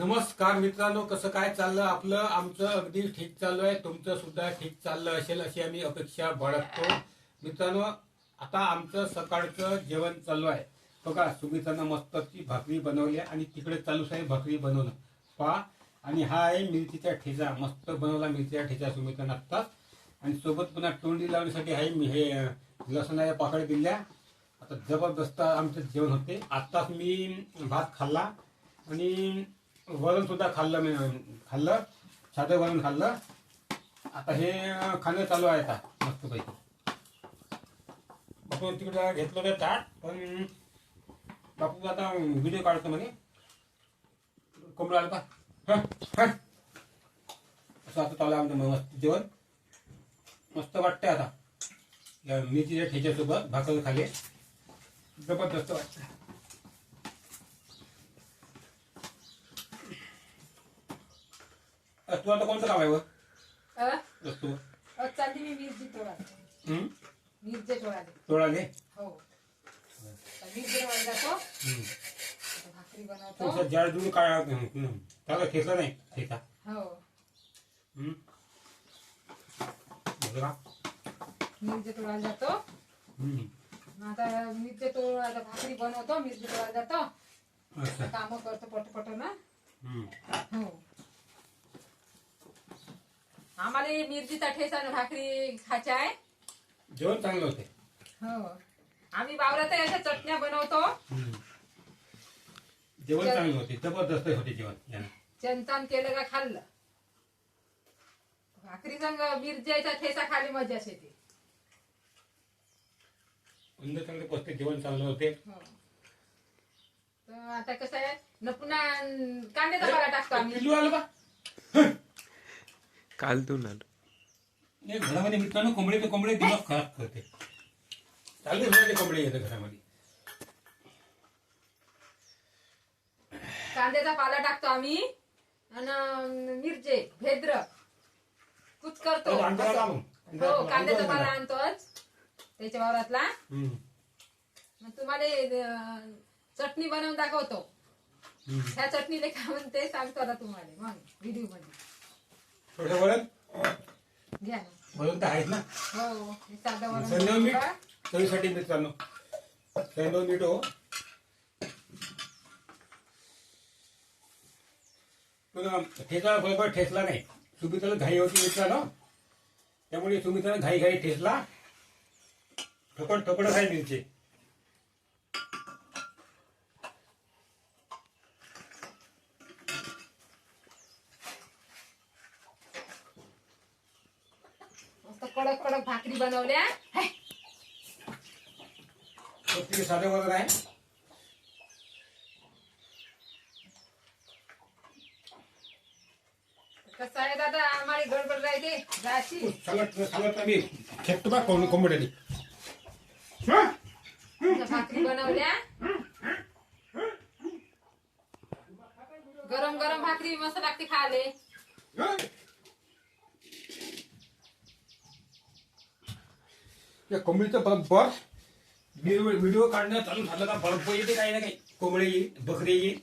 नमस्कार मित्रांनो कसं काय चाललं? आपलं आमचं अगदी ठीक चालू आहे. तुमचं सुद्धा ठीक चाललं असेल अशी आम्ही अपेक्षा बाळगतो. मित्रांनो आता आमचं सकाळचं जेवण चालू आहे. बघा सुमित्रानं मस्तची भाकरी बनवली आहे आणि तिकडे चालूच आहे भाकरी बनवणं. पहा आणि हा आहे मिरचीचा ठेचा. मस्त बनवला मिरचीचा ठेचा सुमित्रानं आत्ताच. आणि सोबत पुन्हा तोंडी लावण्यासाठी आहे मी हे लसणाच्या पाकळ्या दिल्या. आता जबरदस्त आमचं जेवण होते. आत्ताच मी भात खाल्ला आणि वरण सुद्धा खाल्लं मी खाल्लं. साधं वरण खाल्लं. आता हे खाणं चालू आहे आता मस्तपैकी. बापू तिकडे घेतलं होतं ताट पण बापू आता व्हिडिओ काढतो म्हणे. कोंबडा आलं का? हं, असं आता चालू आहे आमचं मस्त जेवण. मस्त वाटतं आता. या मेथीच्या ठेच्यासोबत भाकर खाली जबरदस्त वाटतं तू आता कोणतं काम आहे अ? चालली मी तोडा हं? मिरचे तोडाले तोडाले हो तर मिरची तोडायला जातो हं. आता भाकरी तो बनवतो असं जाड जुड काय हं. त्याला खेचला नाही हो हं? बघा. मिरची तोडायला जातो हं. मग आता आता भाकरी बनवतो मिरची तोडायला जातो. काम करतो पटपट ना हं. हो आम्हाला मिरचीचा ठेसा आणि भाकरी खायच्या आहे. जेवण चांगलं होते हो. आम्ही वावरात अशा चटण्या बनवतो. जेवण चांगलं होते जबरदस्त होते जेवण. यानं. चंतन केलं का खाल्लं? भाकरी संग मिरच्याचा ठेसा खाली मजा येते. चांगले जेवण चांगलं होते हो. तर आता कसं आहे न पुन्हा कांद्याचा पाला टाकतो आम्ही. पिल्लू आलं बा. कालतून आलो हे घरामध्ये मित्रांनो कोंबडे तर कोंबडे दिमाग खराब करते चालू झाले कोंबडे येते घरामध्ये कांद्याचा पाला टाकतो आम्ही आणि मिरचे भेद्र कुच करतो तो आणतो का असं. मग? हो कांद्याचा पाला? आणतोच त्याच्या वावरातला. मग तुम्हाला अं, चटणी बनवून दाखवतो. ह्या चटणीला काय म्हणते सांगतो आता तुम्हाला मग व्हिडिओमध्ये थोडं वरण घ्या ना. वरण तर आहेच ना. हो हे साधं वरण सैंधव मीठ. चवीसाठी मित्रांनो. सैंधव मीठ हो. पण ठेचा बरोबर ठेचला नाही. सुमित्राला घाई होती मित्रांनो. त्यामुळे सुमित्राला घाई घाई ठेचला. ठोकड ठोकड आहे मिरची मस्त कडक भाकरी बनवल्या. हे, साधं आहे. कसं आहे दादा? आम्हाला गडबड राहते जायची. सांगत सांगत मी खेळतो बा कोंब कोंबड्याने. हा? भाकरी बनवल्या. गरम गरम भाकरी मस्त लागते खाले हा? या कोंबडीचं बरोबर व्हिडिओ व्हिडिओ काढणं चालू झालं का? बर्फ येते काही ना काही. कोंबडे येईल बकरी येईल.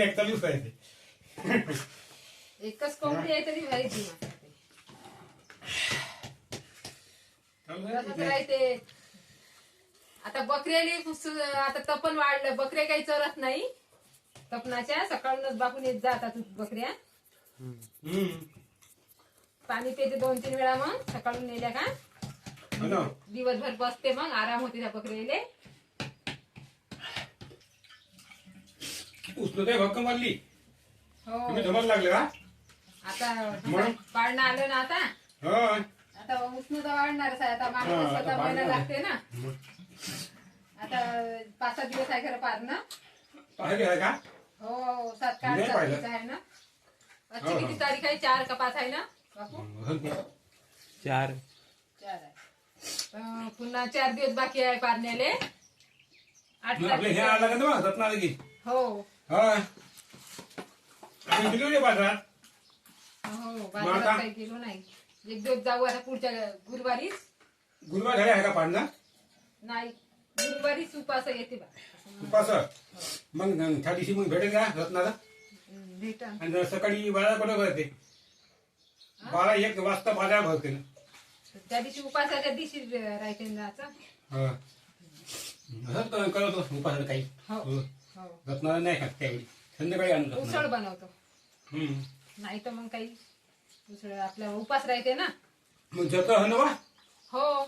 एक चालूच राहते एकच कोंबडी आहे तरी ती. राहते आता बकऱ्याली फुस- आता तपन वाढलं. बकऱ्या काही चरत नाही. तपनाच्या. सकाळूनच बापून येत जातात बकऱ्या. पाणी पिते दोन तीन वेळा मग. सकाळून नेल्या का. दिवसभर बसते मग आराम होते त्या बकरीले. उष्णता भक्कम हो. लागले का? आता मग? पाळणं आलं ना आता. हो आता उष्णता वाढणारच आहे आता हा, माणूस आता स्वतः लागते ना. आता पाच सात दिवस आहे खरं पारणं पाहिले आहे का? हो सात का आठ नाही पाहिलं. तारखेचं आहे ना. हा, आजची किती हा. तारीख आहे? चार का पाच आहे ना बापू? चार. चार आहे. अं, पुन्हा चार दिवस बाकी आहे पारण्याले. आठ मग हे तारखेचं आला का हो. होय. आपण गेलो नाही बाजारात हो आता? बाजारात काही गेलो नाही. एक दिवस जाऊ आता पुढच्या गुरुवारीच गुरुवार आहे का नाही गुरुवारीच उपास येते बा. उपास मग त्या दिवशी मग भेटेल का रत्नाला? आणि सकाळी बारा कुठं बारा एक वाजता बाजार भरते ना. त्या दिवशी उपासाच्या दिवशी राहते ना जायचं. हा. करत उपासाला काही. हो हो. हो. रत्नाला नाही खात त्यावेळी? संध्याकाळी आणत उसळ. बनवतो. नाही तर मग काही उसळ आपला उपास राहते ना. मग जत आहे ना वा हो.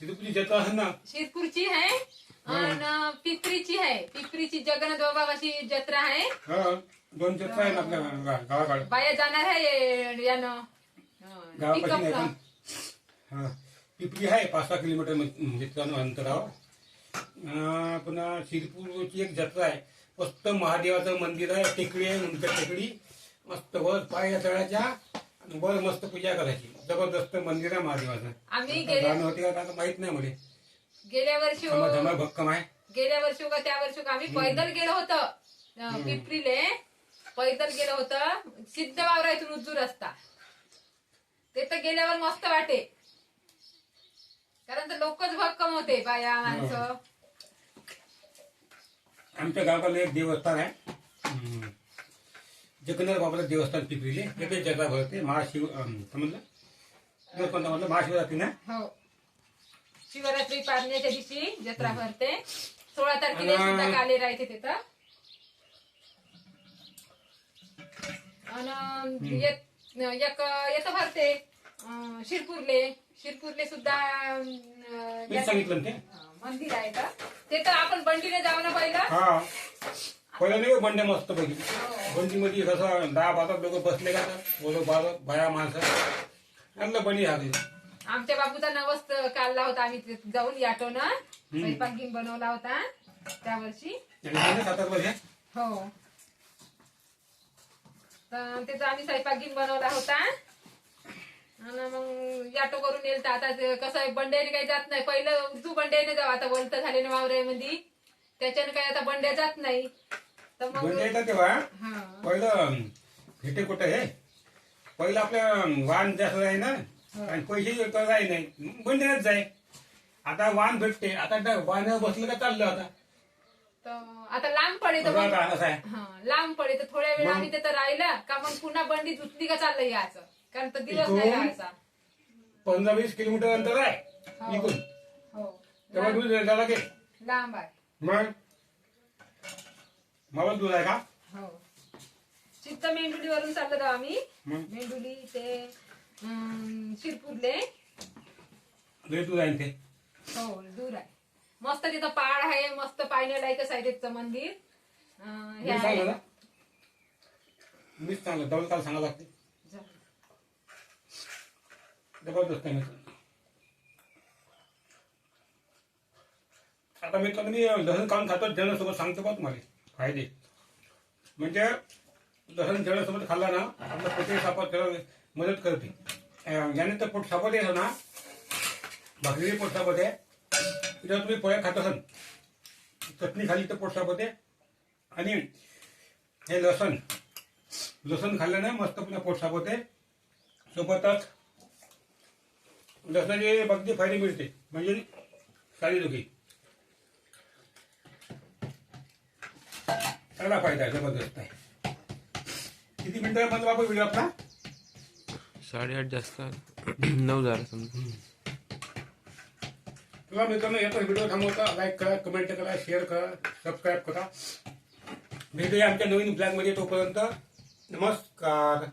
तिरुपती जत आहे ना? शिरपूरची आहे आणि पिपरीची आहे. पिपरीची जगन्नाथ बाबाची जत्रा आहे. हा दोन जत्रा आहे आपल्या गावाकडे बाया जाणार आहे यानं. अं, गावापाशी नाही पिकअपनं. पण हा. पिपली आहे पाच सहा किलोमीटर म्हणजे अंतरावर. पुन्हा शिरपूरची एक जत्रा आहे. मस्त महादेवाचं मंदिर आहे. टेकडी आहे उंच टेकडी. मस्त वर पाय तळाच्या वर मस्त पूजा करायची. जबरदस्त मंदिर आहे महादेवाचं. आम्ही गेल्या होते का माहीत नाही मला. गेल्या वर्षी धमा धमा भक्कम आहे. गेल्या वर्षी का त्या वर्षी का आम्ही पैदल गेलो होतो. अं, पिपरीले. पैदल गेलो होतं. सिद्ध वावरातून उज्जू रस्ता. ते तर गेल्यावर मस्त वाटे. कारण तर लोकच भक्कम होते बाया माणसं. आमच्या गावाला एक देवस्थान आहे. हम्म. जगन्नाथ बाबाचं देवस्थान पिपरीले येथे जत्रा भरते. महाशिव अं, समजलं? देवस्थान म्हटलं महाशिवरात्री ना? हो. शिवरात्री पारण्याच्या दिवशी जत्रा भरते. सोळा तारखेला आणि- सुद्धा काले राहते तिथं. आणि एक एक येतं भरते. अं, शिरपूरले. शिरपूरले सुद्धा अं, मी याचं- सांगितलं ना ते? हा, मंदिर आहे का ते तर आपण बंडीने जाऊ ना पहिलं? हा. पहिलं नाही बंड्या मस्त पैकी. बंडीमध्ये कसं दहा बारा लोक बसले का बोलो बारा बाया माणसं. चांगलं बंडी राहते आमच्या बापूचा नवस काढला होता आम्ही जाऊन याटोनं स्वयंपाक घेऊन बनवला होता त्या वर्षी आणि झाले सात आठ वर्ष? हो. तर त्याचा आम्ही स्वयंपाक घेऊन बनवला होता. याटो करून येईल तर आता ते कसं आहे बंड्याने काही जात नाही. पहिलं उजू बंड्याने जाऊ आता वलत झाले ना वावरामध्ये त्याच्यानं काही आता बंड्या जात नाही. तर मग बंड्या येतात तेव्हा? हा. पहिलं भेटे कुठं हे पहिलं आपलं वाहन जास्त आहे ना? आणि पैसे नाही. बंड्याच जाय. आता वाहन भेटते. आता त्या वाहनावर बसलं का चाललं आता? तर आता लांब पडे तर बघा मग आता असं आहे. हा लांब पडे तर थोड्या वेळ? आम्ही तिथं राहिलं का मग पुन्हा बंडी धुतली का चाललं यायचं कारण तर दिवस नाही इथून? राहायचा. पंधरा वीस किलोमीटर अंतर आहे हो. इकडून. हो. तेव्हा दूध द्यायला लागेल लांब आहे. मग? मला दूध आहे का? हो. चित्त मेंढुलीवरून चाललो जाऊ आम्ही. मग? मेंढुली ते अं, शिरपूरले. लय दूध आहे ते हो दूर आहे. मस्त तिथं पहाड आहे मस्त पाहण्यालायकच आहे तिथचं मंदिर. अं, हे मी आहे. ना? मीच सांगलं डबल काल सांगा लागते. जबरदस्त आहे आता मी मी लसण खाऊन खातो जेवणासोबत सांगतो का तुम्हाला? फायदे. म्हणजे लसण जेवणासोबत खाल्ला ना आपलं पोटे सापत मदत करते. यानंतर याने तर पोट सापत येतो ना भाकरी पोट सापत आहे. जेव्हा तुम्ही पोळ्या खात असाल चटणी खाली तर पोट सापत आहे. आणि हे लसण लसण खाल्ल्याने मस्त पुन्हा पोट सापत सोबतच लसणाचे अगदी फायदे मिळते. म्हणजे सारी दुखी चांगला फायदा आहे जबरदस्त आहे. किती मिनिटं म्हणजे बाबा व्हिडिओ आपला साडेआठ जास्त. नऊ झाला समजा. तुला मित्रांनो येतो व्हिडिओ थांबवता लाईक करा कमेंट करा शेअर करा सबस्क्राईब करा. भेटूया आमच्या नवीन ब्लॅगमध्ये तोपर्यंत. नमस्कार.